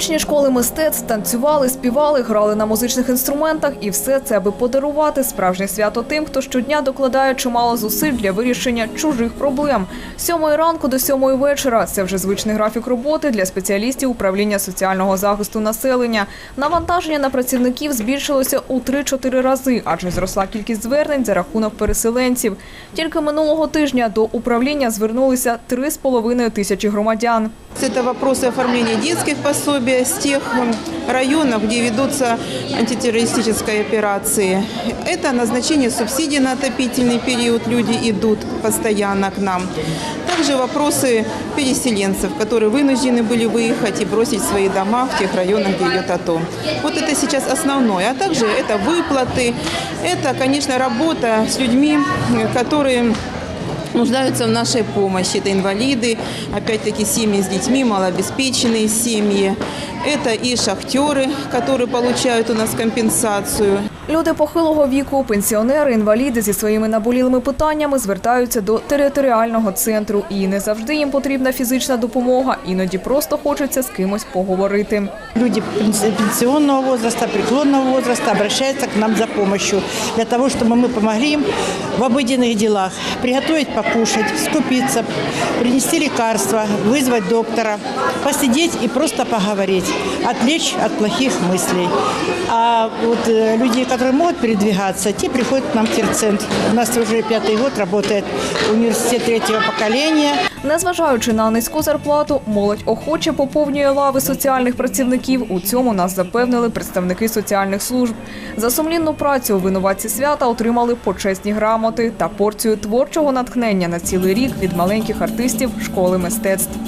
Учні школи мистецтв танцювали, співали, грали на музичних інструментах, і все це аби подарувати справжнє свято тим, хто щодня докладає чимало зусиль для вирішення чужих проблем. З сьомої ранку до сьомої вечора це вже звичний графік роботи для спеціалістів управління соціального захисту населення. Навантаження на працівників збільшилося у 3-4 рази, адже зросла кількість звернень за рахунок переселенців. Тільки минулого тижня до управління звернулися 3,5 тисячі громадян. Это вопросы оформления детских пособий с тех м, районов, где ведутся антитеррористические операции. Это назначение субсидий на отопительный период. Люди идут постоянно к нам. Также вопросы переселенцев, которые вынуждены были выехать и бросить свои дома в тех районах, где идет АТО. Вот это сейчас основное. А также это выплаты, это, конечно, работа с людьми, э, которые нуждаются в нашей помощи. Это инвалиды, опять-таки семьи с детьми, малообеспеченные семьи. Это и шахтеры, которые получают у нас компенсацию. Люди похилого віку, пенсіонери, інваліди зі своїми наболілими питаннями звертаються до територіального центру. І не завжди їм потрібна фізична допомога, іноді просто хочеться з кимось поговорити. Люди пенс- пенсионного возраста, преклонного возраста обращаются к нам за помощью для того, чтобы мы помогли им в обыденных делах. Приготовить покушать, скупиться, принести лекарства, вызвать доктора, посидеть и просто поговорить, отвлечь от плохих мыслей. А вот э, люди, которые могут передвигаться, те приходят к нам в терцентр. У нас уже пятый год работает университет третьего поколения. Незважаючи на низьку зарплату, молодь охоче поповнює лави соціальних працівників. У цьому нас запевнили представники соціальних служб. За сумлінну працю винуватці свята отримали почесні грамоти та порцію творчого натхнення на цілий рік від маленьких артистів школи мистецтв.